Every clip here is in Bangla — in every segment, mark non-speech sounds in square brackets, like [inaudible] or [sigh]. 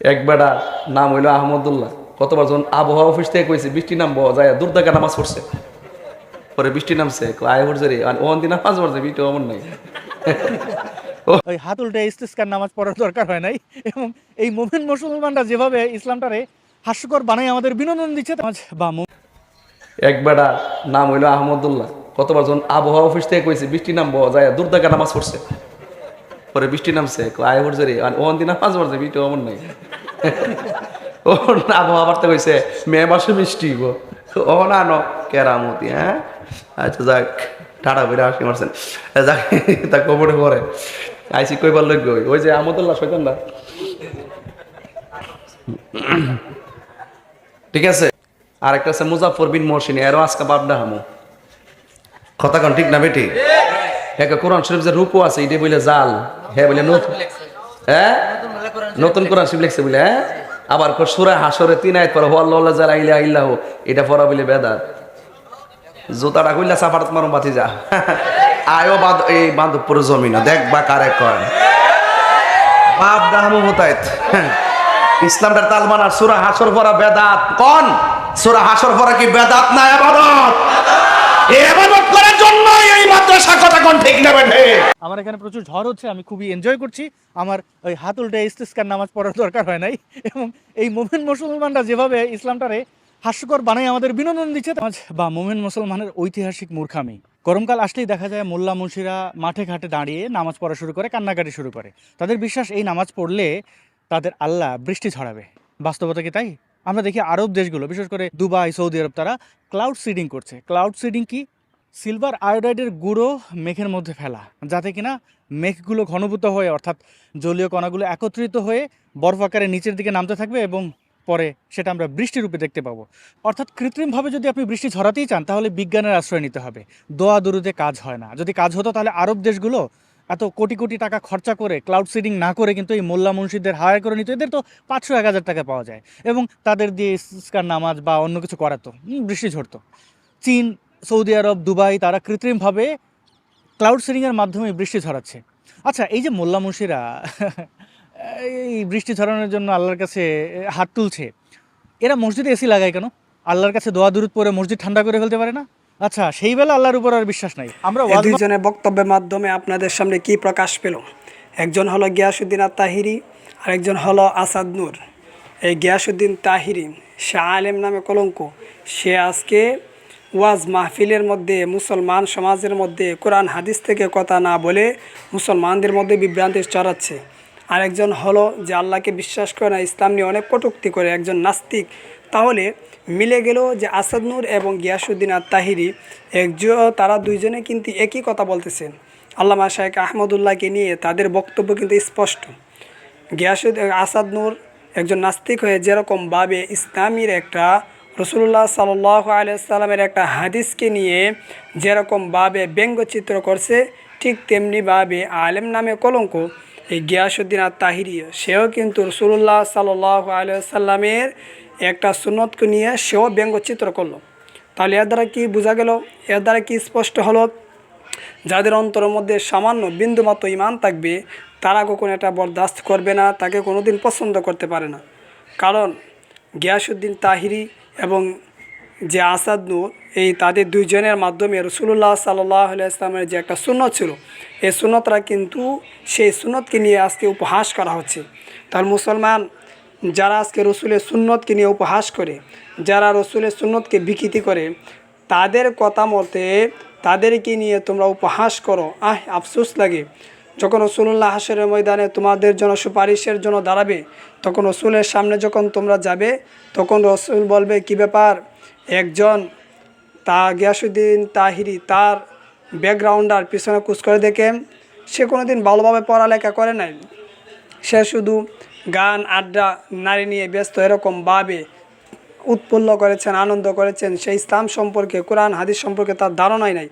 এক বেটা নাম হইল আহমদুল্লাহ। কতবার যখন আবহাওয়া অফিস থেকে কইছে বৃষ্টি নাম নামবো যায় দুর্দাকা নামাজ পড়ছে। পরে বৃষ্টি নামছে আয় পড়ছে রে ওখান দিন নামাজ পড়ছে বৃষ্টি অমন নাই। ওই হাত উল্টে ইস্তিস্কার নামাজ পড়ার দরকার হয় নাই। এবং এই মোমেন মুসলমানরা যেভাবে ইসলামটারে হাস্যকর বানাই আমাদের বিনোদন দিচ্ছে বা এক বেটা নাম হইল আহমদুল্লাহ। কতবার যখন আবহাওয়া অফিস থেকে কইছে বৃষ্টি নামবো যায় দুর্দাকা নামাজ পড়ছে। পরে বৃষ্টি নামছে আয় পড়ছে রে ওখান দিন নামাজ পড়ছে বৃষ্টি অমন নাই। ও কইছে মে মাসে বৃষ্টি গো। ও না ন কেরামতি হ্যাঁ? আচ্ছা যাক টাটা বেড়ে আসি মারছেন। যাক তা কবরে পরে। আইসি কইবার লোক ওই ওই যে আহমদুল্লাহ শৈতানরা ঠিক আছে? আর একটা আছে মুজাফর বিন মহসিন এরও আজকে বাপডা হামু। কথা কন ঠিক না বেটি? হ্যাঁ কোরআন শরীফ যে রূপও আছে এটাই বলে জাল হ্যাঁ বলে নতুন হ্যাঁ? নতুন কোরআন শরীফ লিখছে বলে হ্যাঁ? আবার সুরা হাসরে তিন আয়াত পরে হল্লা যারা ইলা ইল্লাহ এটা পড়া বলে বেদাত। জুতাটা কইলা সাফারাত মারুম বাতি যা। [laughs] আয়ো বাদ, এই বান্ধবপুর জমিন দেখবা কারে কয়। বাপ দাহামু হতায়ত [laughs] ইসলামটার তালমান সুরা হাসর পরা বেদাত। কোন? সুরা হাসর পরা কি বেদাত না এবাদত এই এবাদত করার জন্য এই মাদ্রাসা কথা কোন ঠিক না বেঠে। আমার এখানে প্রচুর ঝড় হচ্ছে, আমি খুবই এনজয় করছি। আমার ওই হাত উল্টে ইস্তিস্কার নামাজ পড়ার দরকার হয় নাই। এবং এই মোমেন মুসলমানরা যেভাবে ইসলামটারে হাস্যকর বানাই আমাদের বিনোদন দিচ্ছে বা মোমেন মুসলমানের ঐতিহাসিক মূর্খামি। গরমকাল আসলেই দেখা যায় মোল্লা মুন্সিরা মাঠে ঘাটে দাঁড়িয়ে নামাজ পড়া শুরু করে, কান্নাকাটি শুরু করে। তাদের বিশ্বাস, এই নামাজ পড়লে তাদের আল্লাহ বৃষ্টি ছড়াবে বাস্তবতা কি তাই? আমরা দেখি আরব দেশগুলো, বিশেষ করে দুবাই, সৌদি আরব, তারা ক্লাউড সিডিং করছে। ক্লাউড সিডিং কি? সিলভার আয়োডাইডের গুঁড়ো মেঘের মধ্যে ফেলা, যাতে কিনা মেঘগুলো ঘনভূত হয়ে, অর্থাৎ জলীয় কণাগুলো একত্রিত হয়ে বরফ আকারে নিচের দিকে নামতে থাকবে এবং পরে সেটা আমরা বৃষ্টি রূপে দেখতে পাবো। অর্থাৎ কৃত্রিমভাবে যদি আপনি বৃষ্টি ঝরাতেই চান, তাহলে বিজ্ঞানের আশ্রয় নিতে হবে। দোয়া দরুদে কাজ হয় না। যদি কাজ হতো, তাহলে আরব দেশগুলো এত কোটি কোটি টাকা খরচা করে ক্লাউড সিডিং না করে কিন্তু এই মোল্লা মুন্সিদের হায়ার করে নিত। এদের তো পাঁচশো এক হাজার টাকা পাওয়া যায়। এবং তাদের দিয়ে ইস্কার নামাজ বা অন্য কিছু করাতো। বৃষ্টি ঝরতো। চীন সৌদি আরব দুবাই তারা কৃত্রিমভাবে ক্লাউড সিডিংয়ের মাধ্যমে বৃষ্টি ঝরাচ্ছে আচ্ছা এই যে মোল্লা মুন্সিরা এই বৃষ্টি ঝরানোর জন্য আল্লাহর কাছে হাত তুলছে এরা মসজিদে এসি লাগায় কেন? আল্লাহর কাছে দোয়া দূরত পরে মসজিদ ঠান্ডা করে ফেলতে পারে না? আচ্ছা সেই বেলা আল্লাহর উপর আর বিশ্বাস নাই। আমরা দুইজনের বক্তব্যের মাধ্যমে আপনাদের সামনে কি প্রকাশ পেল? একজন হলো গিয়াসুদ্দিন আর তাহিরি আর একজন হলো আসাদ নূর। এই গিয়াসুদ্দিন তাহিরি সে আলেম নামে কলঙ্ক। সে আজকে ওয়াজ মাহফিলের মধ্যে, মুসলমান সমাজের মধ্যে, কোরআন, হাদিস থেকে কথা না বলে মুসলমানদের মধ্যে বিভ্রান্তি চড়াচ্ছে আরেকজন হলো যে আল্লাহকে বিশ্বাস করে না, ইসলাম নিয়ে অনেক কটুক্তি করে, একজন নাস্তিক। তাহলে মিলে গেল যে আসাদ নূর এবং গিয়াসুদ্দিন আর তাহিরি একজন তারা দুইজনে কিন্তু একই কথা বলতেছেন। আল্লামা শাহেক আহমদুল্লাহকে নিয়ে তাদের বক্তব্য কিন্তু স্পষ্ট। গিয়াসুদ আসাদ নূর একজন নাস্তিক হয়ে যেরকমভাবে ইসলামীর একটা রসুল্লাহ সাল্লাহ আলিয়াল্লামের একটা হাদিসকে নিয়ে যেরকমভাবে ব্যঙ্গচিত্র করছে, ঠিক তেমনিভাবে আলেম নামে কলঙ্ক। এই গিয়াসুদ্দিন আর তাহিরি সেও কিন্তু রসুল্লাহ সাল্লাহ আলিয়াল্লামের একটা সুন্নতকে নিয়ে সেও ব্যঙ্গচিত্র করল। তাহলে এর দ্বারা কি বোঝা গেল? এর দ্বারা কি স্পষ্ট হলো? যাদের অন্তরের মধ্যে সামান্য বিন্দুমাত্র ইমান থাকবে, তারা কখনো এটা বরদাস্ত করবে না, তাকে কোনোদিন পছন্দ করতে পারে না। কারণ গিয়াসুদ্দিন তাহিরি এবং যে আসাদ নূর, এই তাদের দুইজনের মাধ্যমে রসুল্লাহ সাল্লাহ ইসলামের যে একটা সুন্নত ছিল, এই সুন্নতরা কিন্তু সেই সুন্নতকে নিয়ে আজকে উপহাস করা হচ্ছে। তার মুসলমান যারা আজকে রসুলের সুন্নতকে নিয়ে উপহাস করে, যারা রসুলের সুন্নতকে বিকৃতি করে, তাদের কথা মতে তাদেরকে নিয়ে তোমরা উপহাস করো। আহ, আফসোস লাগে। যখন রসুল্লাহ হাসরের ময়দানে তোমাদের জন্য সুপারিশের জন্য দাঁড়াবে, তখন রসুলের সামনে যখন তোমরা যাবে, তখন রসুল বলবে, কি ব্যাপার? একজন তা গিয়াসুদ্দিন তাহিরি, তার ব্যাকগ্রাউন্ডার পিছনে কুচ করে দেখে সে কোনো দিন ভালোভাবে পড়ালেখা করে নাই। সে শুধু গান, আড্ডা, নারী নিয়ে ব্যস্ত এরকমভাবে উৎপন্ন করেছেন, আনন্দ করেছেন। সেই ইসলাম সম্পর্কে, কোরআন, হাদিস সম্পর্কে তার ধারণাই নাই।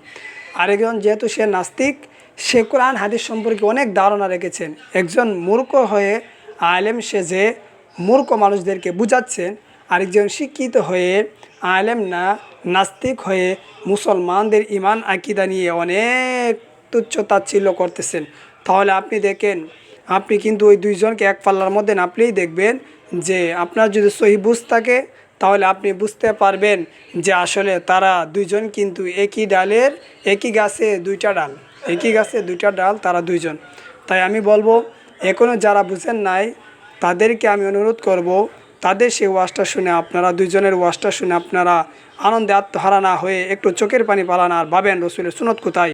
আরেকজন, যেহেতু সে নাস্তিক সে কোরআন হাদিস সম্পর্কে অনেক ধারণা রেখেছেন। একজন মূর্খ হয়ে আলেম সে যে মূর্খ মানুষদেরকে বুঝাচ্ছেন, আরেকজন শিক্ষিত হয়ে আলেম না, নাস্তিক হয়ে মুসলমানদের ইমান আকিদা নিয়ে অনেক তুচ্ছ তাচ্ছিল্য করতেছেন। তাহলে আপনি দেখেন, আপনি কিন্তু ওই দুইজনকে এক পাল্লার মধ্যে নাপলেই দেখবেন যে আপনার যদি সহি বুঝ থাকে, তাহলে আপনি বুঝতে পারবেন যে আসলে তারা দুইজন কিন্তু একই ডালের একই গাছে দুইটা ডাল। একই গাছে দুইটা ডাল, তারা দুইজন। তাই আমি বলব এখনও যারা বুঝেন নাই, তাদেরকে আমি অনুরোধ করব, তাদের সেই ওয়াশটা শুনে আপনারা দুইজনের ওয়াশটা শুনে আপনারা আনন্দে আত্মহারা না হয়ে একটু চোখের পানি পালান আর ভাবেন রসুলের সুনত কোথায়।